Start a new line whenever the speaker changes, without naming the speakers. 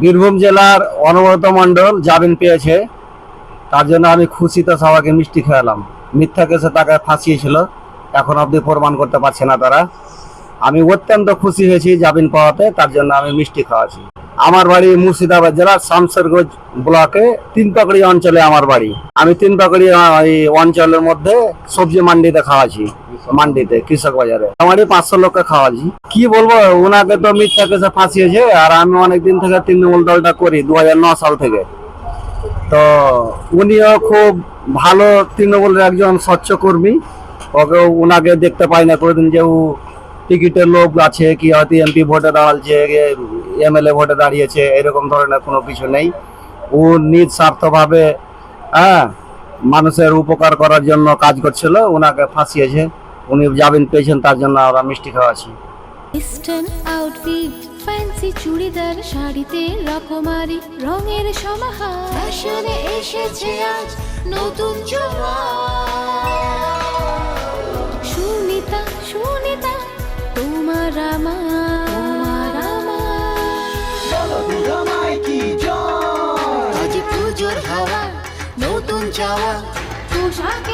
বীরভূম জেলার অনবরত মণ্ডল জামিন পেয়েছে। তার জন্য আমি খুশিতে সবাইকে মিষ্টি খাওয়ালাম। মিথ্যা কেসে তাকে ফাঁসিয়েছিল। এখন অবধি প্রমাণ করতে পারছে না তারা। আমি অত্যন্ত খুশি হয়েছি জামিন পাওয়াতে। তার জন্য আমি মিষ্টি খাওয়াছি আমার বাড়ি মুর্শিদাবাদ জেলার শামসেরগঞ্জ ব্লকে তিনপাকড়ি অঞ্চলে আমার বাড়ি। আমি তিনপাকড়ি অঞ্চলের মধ্যে সবজি মান্ডিতে খাওয়াছি মান্ডিতে, কৃষক বাজারে। আমারই পাঁচশো লোককে খাওয়াছি কি বলব, ওনাকে তো মিথ্যা কেসে ফাঁসিয়েছে, আর আমি অনেকদিন থেকে তৃণমূল দলটা করি দু সাল থেকে। তো উনিও খুব ভালো তৃণমূলের একজন স্বচ্ছ কর্মী। ওকে উনাকে দেখতে পাই না, কোনোদিন যে ও টিকিটের লোক আছে, কি হয়তো এমপি ভোটে দাঁড়াচ্ছে এমএলএ ভোটে দাঁড়িয়েছে, এরকম ধরনের কোনো কিছু নেই। ও নিজ স্বার্থভাবে হ্যাঁ মানুষের উপকার করার জন্য কাজ করছিল ওনাকে ফাঁসিয়েছে। উনি জামিন পেয়েছেন, তার জন্য আমরা মিষ্টি খাওয়াছি
ওয়েস্টার্ন আউটফিট ফ্যান্সি চুড়িদার, শাড়িতে রকমারি, রঙের সমাহার। ফ্যাশনে এসেছে আজ নতুন সুনিতা সুনিতা, তোমার আমার পুজোর হাওয়া, নতুন চাওয়া পোশাকের